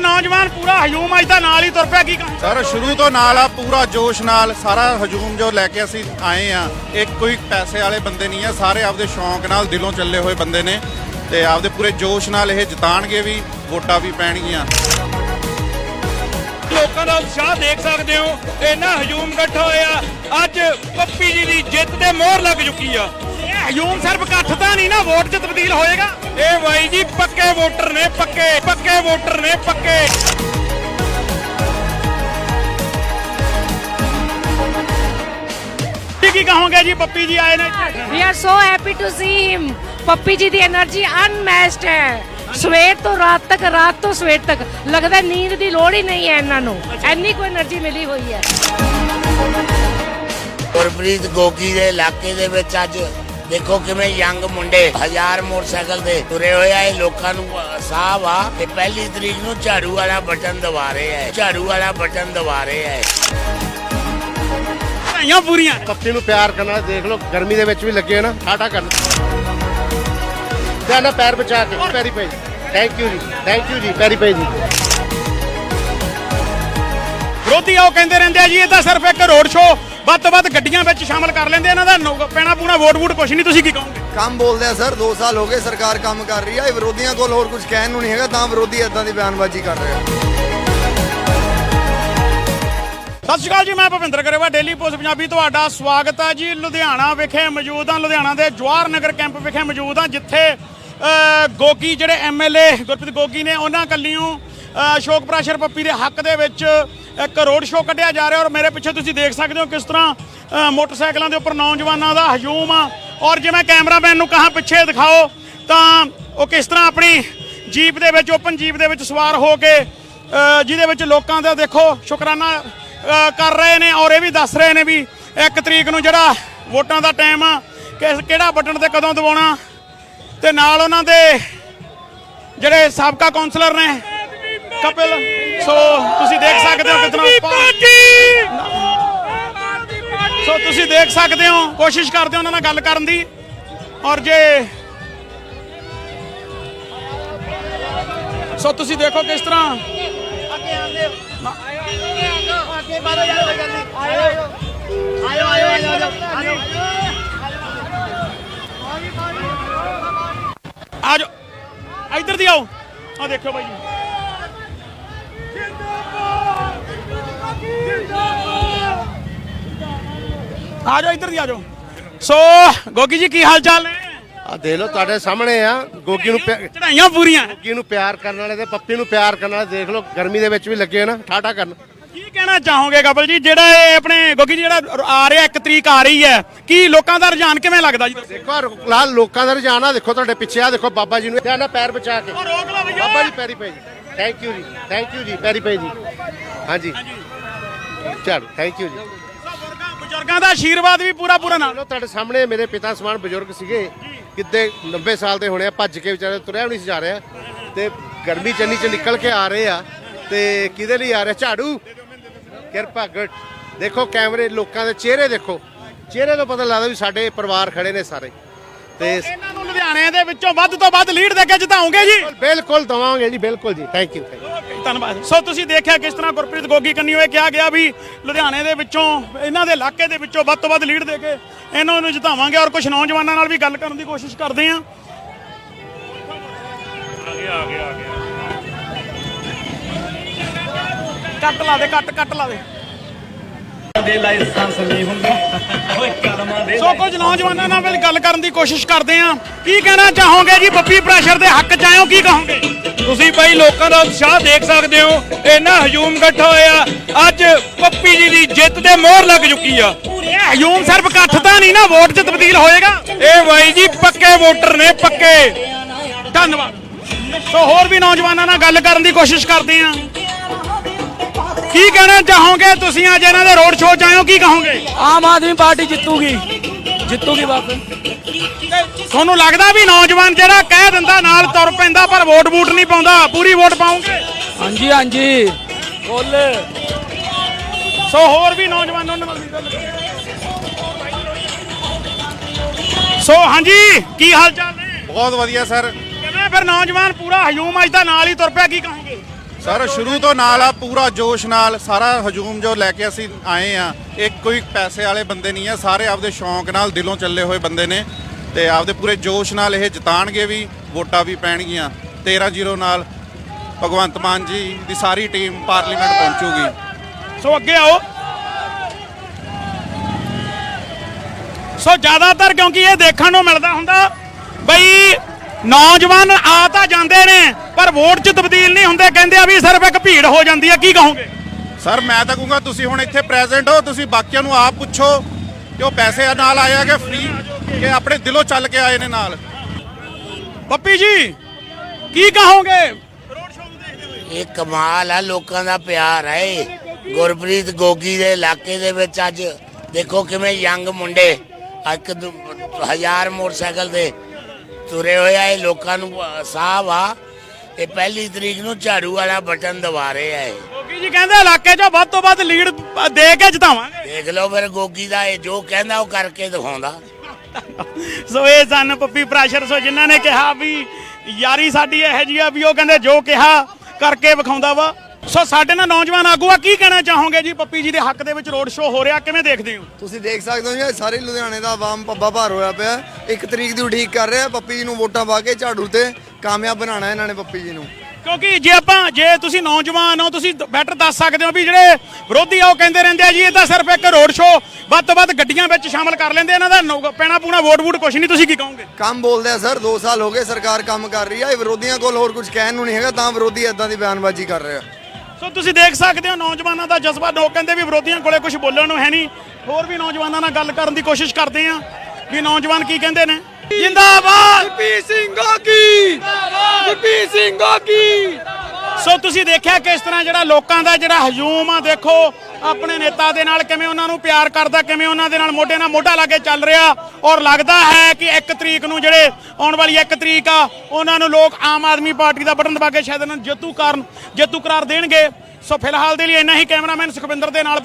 ਨੌਜਵਾਨ ਪੂਰਾ ਹਯੂਮ ਅੱਜ ਦਾ ਨਾਲ ਹੀ ਤੁਰ ਪਿਆ ਕੀ ਕਹਾਂ? ਸਰ ਸ਼ੁਰੂ ਤੋਂ ਨਾਲ ਆ ਪੂਰਾ ਜੋਸ਼ ਨਾਲ ਸਾਰਾ ਹਜੂਮ ਜੋ ਲੈ ਕੇ ਅਸੀਂ ਆਏ ਆ ਇੱਕ ਕੋਈ ਪੈਸੇ ਵਾਲੇ ਬੰਦੇ ਨਹੀਂ ਆ ਸਾਰੇ ਆਪਦੇ ਸ਼ੌਂਕ ਨਾਲ ਦਿਲੋਂ ਚੱਲੇ ਹੋਏ ਬੰਦੇ ਨੇ ਤੇ ਆਪਦੇ ਪੂਰੇ ਜੋਸ਼ ਨਾਲ ਇਹ ਜਿਤਾਣਗੇ ਵੀ ਵੋਟਾਂ ਵੀ ਪੈਣਗੀਆਂ। ਲੋਕਾਂ ਦਾ ਉਤਸ਼ਾਹ ਦੇਖ ਸਕਦੇ ਹੋ ਇੰਨਾ ਹਜੂਮ ਇਕੱਠਾ ਹੋਇਆ ਅੱਜ ਪੱਪੀ ਜੀ ਦੀ ਜਿੱਤ ਤੇ ਮੋਹਰ ਲੱਗ ਚੁੱਕੀ ਆ। ਇਹ ਹਯੂਮ ਸਿਰਫ ਇਕੱਠ ਤਾਂ ਨਹੀਂ ਨਾ ਵੋਟ 'ਚ ਤਬਦੀਲ ਹੋਏਗਾ। ਇਹ ਬਾਈ ਜੀ ਪੱਕੇ ਨੇ ਪੱਕੇ। ਕੀ ਕਹੋਗੇ ਜੀ ਪੱਪੀ ਜੀ ਆਏ ਨੇ? We are so happy to see him. ਪੱਪੀ ਜੀ ਦੀ એનર્ਜੀ ਅਨਮੈਚਡ ਹੈ। ਸਵੇਰ ਤੋਂ ਰਾਤ ਤੱਕ ਰਾਤ ਤੋਂ ਸਵੇਰ ਤੱਕ। ਲੱਗਦਾ ਨੀਂਦ ਦੀ ਲੋੜ ਹੀ ਨਹੀਂ ਹੈ ਇਹਨਾਂ ਨੂੰ। ਐਨੀ ਕੋਈ એનર્ਜੀ ਮਿਲੀ ਹੋਈ ਹੈ। ਗੁਰਪ੍ਰੀਤ ਗੋਗੀ ਦੇ ਇਲਾਕੇ ਦੇ ਵਿੱਚ ਅੱਜ ਦੇਖੋ ਕਿਵੇਂ ਯੰਗ ਮੁੰਡੇ ਹਜ਼ਾਰ ਮੋਟਰਸਾਈਕਲ ਤੇ ਤੁਰੇ ਹੋਏ ਆ ਇਹ ਲੋਕਾਂ ਨੂੰ ਸਾਹ ਆ। ਤੇ ਪਹਿਲੀ ਤਰੀਕ ਨੂੰ ਝਾੜੂ ਵਾਲਾ ਬਟਨ ਦਬਾ ਰਹੇ ਆ ਝਾੜੂ ਵਾਲਾ ਬਟਨ ਦਬਾ ਰਹੇ ਆ ਵਧਾਈਆਂ ਪੂਰੀਆਂ। ਪੱਪੀ ਨੂੰ ਪਿਆਰ ਕਰਨਾ ਦੇਖ ਲਓ ਗਰਮੀ ਦੇ ਵਿੱਚ ਵੀ ਲੱਗੇ ਨਾ ਠਾਠਾ ਕਰਨ ਤੇ ਨਾ ਪੈਰ ਬਚਾ ਕੇ ਪੈਰੀ ਪਈ। ਥੈਂਕ ਯੂ ਜੀ ਥੈਂਕ ਯੂ ਜੀ ਪੈਰੀ ਪਈ ਜੀ। ਵਿਰੋਧੀ ਆਓ ਕਹਿੰਦੇ ਰਹਿੰਦੇ ਆ ਜੀ ਇਹ ਤਾਂ ਸਿਰਫ ਇੱਕ ਰੋਡ ਸ਼ੋ ਵੱਧ ਤੋਂ ਵੱਧ ਗੱਡੀਆਂ ਵਿੱਚ ਸ਼ਾਮਲ ਕਰ ਲੈਂਦੇ ਇਹਨਾਂ ਦਾ ਪੈਣਾ ਪੂਣਾ ਵੋਟ ਵੋਟ ਕੁਛ ਨਹੀਂ ਤੁਸੀਂ ਕੀ ਕਹੋਗੇ? ਕੰਮ ਬੋਲਦੇ ਆ ਸਰ 2 ਸਾਲ ਹੋ ਗਏ ਸਰਕਾਰ ਕੰਮ ਕਰ ਰਹੀ ਆ ਇਹ ਵਿਰੋਧੀਆਂ ਕੋਲ ਹੋਰ ਕੁਝ ਕਹਿਣ ਨੂੰ ਨਹੀਂ ਹੈਗਾ ਤਾਂ ਵਿਰੋਧੀ ਇਦਾਂ ਦੀ ਬਿਆਨਬਾਜ਼ੀ ਕਰ ਰਹੇ ਆ। ਸਤਿ ਸ਼੍ਰੀ ਅਕਾਲ ਜੀ ਮੈਂ ਭਵਿੰਦਰ ਕਰੇਵਾ ਡੇਲੀ ਪੋਸਟ ਪੰਜਾਬੀ ਤੁਹਾਡਾ ਸਵਾਗਤ ਹੈ ਜੀ। ਲੁਧਿਆਣਾ ਵਿਖੇ ਮੌਜੂਦ ਹਾਂ ਲੁਧਿਆਣਾ ਦੇ ਜਵਾਹਰ ਨਗਰ ਕੈਂਪ ਵਿਖੇ ਮੌਜੂਦ ਹਾਂ ਜਿੱਥੇ ਗੋਗੀ ਜਿਹੜੇ ਐਮਐਲਏ ਗੁਰਪ੍ਰੀਤ ਗੋਗੀ ਨੇ ਉਹਨਾਂ ਕੱਲਿਓਂ ਅਸ਼ੋਕ ਪ੍ਰਾਸ਼ਰ ਪੱਪੀ ਦੇ ਹੱਕ ਦੇ ਵਿੱਚ ਇੱਕ ਰੋਡ ਸ਼ੋਅ ਕੱਢਿਆ ਜਾ ਰਿਹਾ ਔਰ ਮੇਰੇ ਪਿੱਛੇ ਤੁਸੀਂ ਦੇਖ ਸਕਦੇ ਹੋ ਕਿਸ ਤਰ੍ਹਾਂ ਮੋਟਰਸਾਈਕਲਾਂ ਦੇ ਉੱਪਰ ਨੌਜਵਾਨਾਂ ਦਾ ਹਜੂਮ ਆ। ਔਰ ਜਿਵੇਂ ਕੈਮਰਾਮੈਨ ਨੂੰ ਕਹਾਂ ਪਿੱਛੇ ਦਿਖਾਓ, ਤਾਂ ਉਹ ਕਿਸ ਤਰ੍ਹਾਂ ਆਪਣੀ ਜੀਪ ਦੇ ਵਿੱਚ, ਓਪਨ ਜੀਪ ਦੇ ਵਿੱਚ ਸਵਾਰ ਹੋ ਕੇ ਜਿਹਦੇ ਵਿੱਚ ਲੋਕਾਂ ਦਾ ਦੇਖੋ ਸ਼ੁਕਰਾਨਾ ਕਰ ਰਹੇ ਨੇ ਔਰ ਇਹ ਵੀ ਦੱਸ ਰਹੇ ਨੇ ਵੀ ਇੱਕ ਤਰੀਕ ਨੂੰ ਜਿਹੜਾ ਵੋਟਾਂ ਦਾ ਟਾਈਮ ਆ, ਕਿਸ, ਕਿਹੜਾ ਬਟਨ ਤੇ ਕਦੋਂ ਦਬਾਉਣਾ। ਤੇ ਨਾਲ ਉਹਨਾਂ ਦੇ ਜਿਹੜੇ ਸਾਬਕਾ ਕਾਉਂਸਲਰ ਨੇ, ਕਪਿਲ, ਸੋ ਤੁਸੀਂ ਦੇਖ ਸਕਦੇ ਹੋ ਕਿਤਨਾ ਦੇਖ ਸਕਦੇ ਹੋ, ਕੋਸ਼ਿਸ਼ ਕਰਦੇ ਹੋ ਉਹਨਾਂ ਨਾਲ ਗੱਲ ਕਰਨ ਦੀ। ਔਰ ਜੇ ਸੋ ਤੁਸੀਂ ਦੇਖੋ ਕਿਸ ਤਰ੍ਹਾਂ ਆ ਜਾਓ ਇੱਧਰ ਦੀ ਆਓ। ਆ ਦੇਖੋ ਬਾਈ ਜੀ। ਆ ਜਾਓ ਇੱਧਰ ਦੀ ਆ ਜਾਓ। ਸੋ ਗੋਗੀ ਜੀ ਕੀ ਹਾਲ ਚਾਲ ਨੇ? ਆ ਦੇਖ ਲਓ ਤੁਹਾਡੇ ਸਾਹਮਣੇ ਆ ਗੋਗੀ ਨੂੰ ਪਿਆ- ਚੜਾਈਆਂ ਪੂਰੀਆਂ। ਗੋਗੀ ਨੂੰ ਪਿਆਰ ਕਰਨ ਵਾਲੇ ਤੇ ਪੱਪੀ ਨੂੰ ਪਿਆਰ ਕਰਨ ਵਾਲੇ ਦੇਖ ਲਓ ਗਰਮੀ ਦੇ ਵਿੱਚ ਵੀ ਲੱਗੇ ਨਾ ਠਾਠਾ ਕਰਨ। ਕੀ ਕਹਿਣਾ ਚਾਹੋਗੇ ਕਪਲ ਜੀ? ਜਿਹੜਾ ਇਹ ਆਪਣੇ ਗੋਗੀ ਜੀ ਜਿਹੜਾ ਆ ਰਿਹਾ ਇੱਕ ਤਰੀਕ ਆ ਰਹੀ ਹੈ ਕੀ ਲੋਕਾਂ ਦਾ ਰੁਝਾਨ ਕਿਵੇਂ ਲੱਗਦਾ ਜੀ? ਦੇਖੋ ਆਹ ਲਾਲ ਲੋਕਾਂ ਦਾ ਰੁਝਾਨ ਆ ਦੇਖੋ ਤੁਹਾਡੇ ਪਿੱਛੇ ਆ ਦੇਖੋ ਬਾਬਾ ਜੀ ਨੂੰ ਤੇ ਨਾ ਪੈਰ ਬਚਾ ਕੇ। ਰੋਕ ਲਓ ਭਈਆ। ਬਾਬਾ ਜੀ ਪੈਰੀ ਪਈ ਜੀ। ਥੈਂਕ ਯੂ ਜੀ ਥੈਂਕ ਯੂ ਜੀ ਪੈਰੀ ਪਈ ਜੀ। ਹਾਂਜੀ। ਚਲ ਥੈਂਕ ਯੂ ਜੀ। ਬਜ਼ੁਰਗਾਂ ਦਾ ਆਸ਼ੀਰਵਾਦ ਵੀ ਪੂਰਾ ਪੂਰਾ ਨਾਲ। ਲੋ ਤੁਹਾਡੇ ਸਾਹਮਣੇ ਮੇਰੇ ਪਿਤਾ ਸਮਾਨ ਬਜ਼ੁਰਗ ਸੀਗੇ। ਕਿਤੇ 90 ਸਾਲ ਦੇ ਹੋਣੇ ਆ ਭੱਜ ਕੇ ਵਿਚਾਰੇ ਤੁਰਿਆ ਵੀ ਨਹੀਂ ਸੀ ਜਾ ਰਿਹਾ। ਤੇ ਗਰਮੀ ਚੰਨੀ ਚ ਨਿਕਲ ਕੇ ਆ ਰਹੇ ਆ। ਤੇ ਕਿਹਦੇ ਲਈ ਆ ਰਹੇ? ਝਾੜੂ? ਕਿਰਪਾ ਗੁੱਡ। ਦੇਖੋ ਕੈਮਰੇ ਲੋਕਾਂ ਦੇ ਚਿਹਰੇ ਦੇਖੋ। ਚਿਹਰੇ ਤੋਂ ਪਤਾ ਲੱਗਦਾ ਵੀ ਸਾਡੇ ਪਰਿਵਾਰ ਖੜੇ ਨੇ ਸਾਰੇ। ਤੇ ਇਹਨਾਂ ਨੂੰ ਲੁਧਿਆਣੇ ਦੇ ਵਿੱਚੋਂ ਵੱਧ ਤੋਂ ਵੱਧ ਲੀਡ ਦੇ ਕੇ ਜਿਤਾਉਂਗੇ ਜੀ। ਬਿਲਕੁਲ ਦਵਾਂਗੇ ਜੀ ਬਿਲਕੁਲ ਜੀ। ਥੈਂਕ ਯੂ ਧੰਨਵਾਦ। ਸੋ ਤੁਸੀਂ ਦੇਖਿਆ ਕਿਸ ਤਰ੍ਹਾਂ ਗੁਰਪ੍ਰੀਤ ਗੋਗੀ ਕੰਨੀ ਹੋਏ ਕਿਹਾ ਗਿਆ ਵੀ ਲੁਧਿਆਣੇ ਦੇ ਵਿੱਚੋਂ ਇਹਨਾਂ ਦੇ ਇਲਾਕੇ ਦੇ ਵਿੱਚੋਂ ਵੱਧ ਤੋਂ ਵੱਧ ਲੀਡ ਦੇ ਕੇ ਇਹਨਾਂ ਨੂੰ ਜਿਤਾਵਾਂਗੇ ਔਰ ਕੁਝ ਨੌਜਵਾਨਾਂ ਨਾਲ ਵੀ ਗੱਲ ਕਰਨ ਦੀ ਕੋਸ਼ਿਸ਼ ਕਰਦੇ ਹਾਂ। ਕੱਟ ਲਾ ਦੇ ਕੱਟ ਕੱਟ ਲਾ ਦੇ। ਸੋ ਕੁਝ ਨੌਜਵਾਨਾਂ ਨਾਲ ਵੀ ਗੱਲ ਕਰਨ ਦੀ ਕੋਸ਼ਿਸ਼ ਕਰਦੇ ਹਾਂ। ਕੀ ਕਹਿਣਾ ਚਾਹੋਗੇ ਜੀ? ਬੱਬੀ ਪ੍ਰੈਸ਼ਰ ਦੇ ਹੱਕ ਚ ਆਇਓ ਕੀ ਕਹੋਗੇ? ਤੁਸੀਂ ਬਾਈ ਲੋਕਾਂ ਦਾ ਉਤਸ਼ਾਹ ਦੇਖ ਸਕਦੇ ਹੋ ਇੰਨਾ ਹਜੂਮ ਇਕੱਠਾ ਹੋਇਆ। ਅੱਜ ਪੱਪੀ ਜੀ ਦੀ ਜਿੱਤ ਤੇ ਮੋਹਰ ਲੱਗ ਚੁੱਕੀ ਆ। ਇਹ ਹਯੂਮ ਸਿਰਫ ਇਕੱਠ ਤਾਂ ਨਹੀਂ ਨਾ ਵੋਟ 'ਚ ਤਬਦੀਲ ਹੋਏਗਾ। ਇਹ ਬਾਈ ਜੀ ਪੱਕੇ ਵੋਟਰ ਨੇ ਪੱਕੇ। ਧੰਨਵਾਦ। ਸੋ ਹੋਰ ਵੀ ਨੌਜਵਾਨਾਂ ਨਾਲ ਗੱਲ ਕਰਨ ਦੀ ਕੋਸ਼ਿਸ਼ ਕਰਦੇ ਹਾਂ। ਕੀ ਕਹਿਣਾ ਚਾਹੋਗੇ ਤੁਸੀਂ ਅੱਜ ਇਹਨਾਂ ਦੇ ਰੋਡ ਸ਼ੋਅ 'ਚ ਆਇਓ ਕੀ ਕਹੋਗੇ? ਆਮ ਆਦਮੀ ਪਾਰਟੀ ਜਿੱਤੂਗੀ। ਜਿੱਤੂਗੀ ਬਸ। ਤੁਹਾਨੂੰ ਲੱਗਦਾ ਵੀ ਨੌਜਵਾਨ ਜਿਹੜਾ ਕਹਿ ਦਿੰਦਾ ਨਾਲ ਤੁਰ ਪੈਂਦਾ ਪਰ ਵੋਟ ਵੂਟ ਨਹੀਂ ਪਾਉਂਦਾ? ਪੂਰੀ ਵੋਟ ਪਾਉਂਗੇ? ਹਾਂਜੀ ਹਾਂਜੀ। ਫੁੱਲ ਸੋ ਹੋਰ ਵੀ ਨੌਜਵਾਨ ਗੱਲ। ਸੋ ਹਾਂਜੀ ਕੀ ਹਾਲ ਚਾਲ ਨੇ? ਬਹੁਤ ਵਧੀਆ ਸਰ। ਕਿਵੇਂ ਫਿਰ ਨੌਜਵਾਨ ਪੂਰਾ ਹਯੂਮ ਅੱਜ ਦਾ ਨਾਲ ਹੀ ਤੁਰ ਪਿਆ ਕੀ ਕਹੋਗੇ? ਸਰ, ਸ਼ੁਰੂ ਤੋਂ ਨਾਲ ਆ, ਪੂਰਾ ਜੋਸ਼ ਨਾਲ, ਸਾਰਾ ਹਜੂਮ ਜੋ ਲੈ ਕੇ ਅਸੀਂ ਆਏ ਆ, ਇਹ ਕੋਈ ਪੈਸੇ ਵਾਲੇ ਬੰਦੇ ਨਹੀਂ ਆ, ਸਾਰੇ ਆਪਦੇ ਸ਼ੌਂਕ ਨਾਲ ਦਿਲੋਂ ਚੱਲੇ ਹੋਏ ਬੰਦੇ ਨੇ ਤੇ ਆਪਦੇ ਪੂਰੇ ਜੋਸ਼ ਨਾਲ ਇਹ ਜਿਤਾਣਗੇ ਵੀ, ਵੋਟਾਂ ਵੀ ਪੈਣਗੀਆਂ। 13-0 ਨਾਲ ਭਗਵੰਤ ਮਾਨ ਜੀ ਦੀ ਸਾਰੀ ਟੀਮ ਪਾਰਲੀਮੈਂਟ ਪਹੁੰਚੂਗੀ। ਸੋ ਅੱਗੇ ਆਓ। ਸੋ ਜ਼ਿਆਦਾਤਰ ਕਿਉਂਕਿ ਇਹ ਦੇਖਣ ਨੂੰ ਮਿਲਦਾ ਹੁੰਦਾ, ਬਈ ਨੌਜਵਾਨ ਆ ਤਾਂ ਜਾਂਦੇ ਨੇ ਪਰ ਵੋਟ 'ਚ ਤਬਦੀਲ ਨਹੀਂ ਹੁੰਦੇ ਕਹਿੰਦੇ ਆ ਵੀ ਸਿਰਫ ਇੱਕ ਭੀੜ ਹੋ ਜਾਂਦੀ ਹੈ ਕੀ ਕਹੋਗੇ? ਸਰ ਮੈਂ ਤਾਂ ਕਹੂੰਗਾ ਤੁਸੀਂ ਹੁਣ ਇੱਥੇ ਪ੍ਰੈਜ਼ੈਂਟ ਹੋ ਤੁਸੀਂ ਬਾਕੀਆਂ ਨੂੰ ਆਪ ਪੁੱਛੋ ਕਿ ਉਹ ਪੈਸੇ ਨਾਲ ਆਏ ਆ ਕਿ ਫ੍ਰੀ ਕਿ ਆਪਣੇ ਦਿਲੋਂ ਚੱਲ ਕੇ ਆਏ ਨੇ ਨਾਲ। ਪੱਪੀ ਜੀ ਕੀ ਕਹੋਗੇ? ਇਹ ਕਮਾਲ ਆ ਲੋਕਾਂ ਦਾ ਪਿਆਰ ਹੈ ਇਹ। ਗੁਰਪ੍ਰੀਤ ਗੋਗੀ ਦੇ ਇਲਾਕੇ ਦੇ ਵਿੱਚ ਅੱਜ ਦੇਖੋ ਕਿਵੇਂ ਯੰਗ ਮੁੰਡੇ ਇੱਕ ਦੂ- ਹਜ਼ਾਰ ਮੋਟਰਸਾਈਕਲ ਤੇ ਤੁਰੇ ਹੋਏ ਆ ਇਹ ਲੋਕਾਂ ਨੂੰ ਸਾਹ ਆ ਇਹ ਪਹਿਲੀ ਤਰੀਕ ਨੂੰ ਝਾੜੂ ਵਾਲਾ ਬਟਨ ਦਬਾ ਰਹੇ ਆ ਇਹ। ਗੋਗੀ ਜੀ ਕਹਿੰਦੇ ਇਲਾਕੇ 'ਚੋਂ ਵੱਧ ਤੋਂ ਵੱਧ ਲੀਡ ਦੇ ਕੇ ਜਿਤਾਵਾਂਗੇ। ਦੇਖ ਲਓ ਫਿਰ ਗੋਗੀ ਦਾ ਇਹ ਜੋ ਕਹਿੰਦਾ ਉਹ ਕਰਕੇ ਦਿਖਾਉਂਦਾ। ਸੋ ਇਹ ਸਨ ਪੱਪੀ ਪ੍ਰਾਸ਼ਰ ਸੋ ਜਿਨ੍ਹਾਂ ਨੇ ਕਿਹਾ ਵੀ ਯਾਰੀ ਸਾਡੀ ਇਹੋ ਜਿਹੀ ਆ ਵੀ ਉਹ ਕਹਿੰਦੇ ਜੋ ਕਿਹਾ ਕਰਕੇ ਵਿਖਾਉਂਦਾ ਵਾ। ਸੋ ਸਾਡੇ ਨਾਲ ਨੌਜਵਾਨ ਆਗੂ ਆ ਕੀ ਕਹਿਣਾ ਚਾਹੋਗੇ ਜੀ? ਪੱਪੀ ਜੀ ਦੇ ਹੱਕ ਦੇ ਵਿੱਚ ਰੋਡ ਸ਼ੋਅ ਹੋ ਰਿਹਾ ਕਿਵੇਂ ਦੇਖਦੇ ਹੋ? ਤੁਸੀਂ ਦੇਖ ਸਕਦੇ ਹੋ ਜੀ ਸਾਰੇ ਲੁਧਿਆਣੇ ਦਾ ਆਵਾਮ ਪੱਬਾ ਭਾਰ ਹੋਇਆ ਪਿਆ। ਇੱਕ ਤਰੀਕ ਦੀ ਉਡੀਕ ਕਰ ਰਿਹਾ ਪੱਪੀ ਜੀ ਨੂੰ ਵੋਟਾਂ ਪਾ ਕੇ ਝਾੜੂ ਤੇ ਕਾਮਯਾਬ ਬਣਾਉਣਾ ਇਹਨਾਂ ਨੇ ਪੱਪੀ ਜੀ ਨੂੰ। ਕਿਉਂਕਿ ਜੇ ਆਪਾਂ ਜੇ ਤੁਸੀਂ ਨੌਜਵਾਨ ਹੋ ਤੁਸੀਂ ਬੈਟਰ ਦੱਸ ਸਕਦੇ ਹੋ ਵੀ ਜਿਹੜੇ ਵਿਰੋਧੀ ਆ ਉਹ ਕਹਿੰਦੇ ਰਹਿੰਦੇ ਆ ਜੀ ਇਹ ਤਾਂ ਸਿਰਫ ਇੱਕ ਰੋਡ ਸ਼ੋਅ ਵੱਧ ਤੋਂ ਵੱਧ ਗੱਡੀਆਂ ਵਿੱਚ ਸ਼ਾਮਲ ਕਰ ਲੈਂਦੇ ਇਹਨਾਂ ਦਾ ਪੈਣਾ ਪੂਣਾ ਵੋਟ ਵੋਟ ਕੁਛ ਨਹੀਂ ਤੁਸੀਂ ਕੀ ਕਹੋਗੇ? ਕੰਮ ਬੋਲਦੇ ਆ ਸਰ 2 ਸਾਲ ਹੋ ਗਏ ਸਰਕਾਰ ਕੰਮ ਕਰ ਰਹੀ ਆ ਇਹ ਵਿਰੋਧੀਆਂ ਕੋਲ ਹੋਰ ਕੁਝ ਕਹਿਣ ਨੂੰ ਨਹੀਂ ਹੈਗਾ ਤਾਂ ਵਿਰੋਧੀ ਇਦਾਂ ਦੀ ਬਿਆਨਬਾਜ਼ੀ ਕਰ ਰਹੇ ਆ। ਸੋ ਤੁਸੀਂ ਦੇਖ ਸਕਦੇ ਹੋ ਨੌਜਵਾਨਾਂ ਦਾ ਜਜ਼ਬਾ ਲੋਕ ਕਹਿੰਦੇ ਵੀ ਵਿਰੋਧੀਆਂ ਕੋਲੇ ਕੁਝ ਬੋਲਣ ਨੂੰ ਹੈ ਨਹੀਂ। ਹੋਰ ਵੀ ਨੌਜਵਾਨਾਂ ਨਾਲ ਗੱਲ ਕਰਨ ਦੀ ਕੋਸ਼ਿਸ਼ ਕਰਦੇ ਆ। ਵੀ ਨੌਜਵਾਨ ਕੀ ਕਹਿੰਦੇ ਨੇ? ਜਿੰਦਾਬਾਦ। ਪੀ ਸਿੰਘ ਗੋਗੀ। ਪੀ ਸਿੰਘ ਗੋਗੀ। ਸੋ ਤੁਸੀਂ ਦੇਖਿਆ ਕਿਸ ਤਰ੍ਹਾਂ ਜਿਹੜਾ ਲੋਕਾਂ ਦਾ ਜਿਹੜਾ ਹਜੂਮ ਆ ਦੇਖੋ ਆਪਣੇ ਨੇਤਾ ਦੇ ਨਾਲ ਕਿਵੇਂ ਉਹਨਾਂ ਨੂੰ ਪਿਆਰ ਕਰਦਾ ਕਿਵੇਂ ਉਹਨਾਂ ਦੇ ਨਾਲ ਮੋਢੇ ਨਾਲ ਮੋਢਾ ਲਾ ਕੇ ਚੱਲ ਰਿਹਾ। ਔਰ ਲੱਗਦਾ ਹੈ ਕਿ 1 ਤਰੀਕ ਨੂੰ ਜਿਹੜੇ ਆਉਣ ਵਾਲੀ 1 ਤਰੀਕ ਆ ਉਹਨਾਂ ਨੂੰ ਲੋਕ ਆਮ ਆਦਮੀ ਪਾਰਟੀ ਦਾ ਬਟਨ ਦਬਾ ਕੇ ਸ਼ਾਇਦ ਇਹਨਾਂ ਨੂੰ ਜੇਤੂ ਕਾਰਨ ਜੇਤੂ ਕਰਾਰ ਦੇਣਗੇ। ਸੋ ਫਿਲਹਾਲ ਦੇ ਲਈ ਇੰਨਾ ਹੀ। ਕੈਮਰਾਮੈਨ ਸੁਖਵਿੰਦਰ ਦੇ ਨਾਲ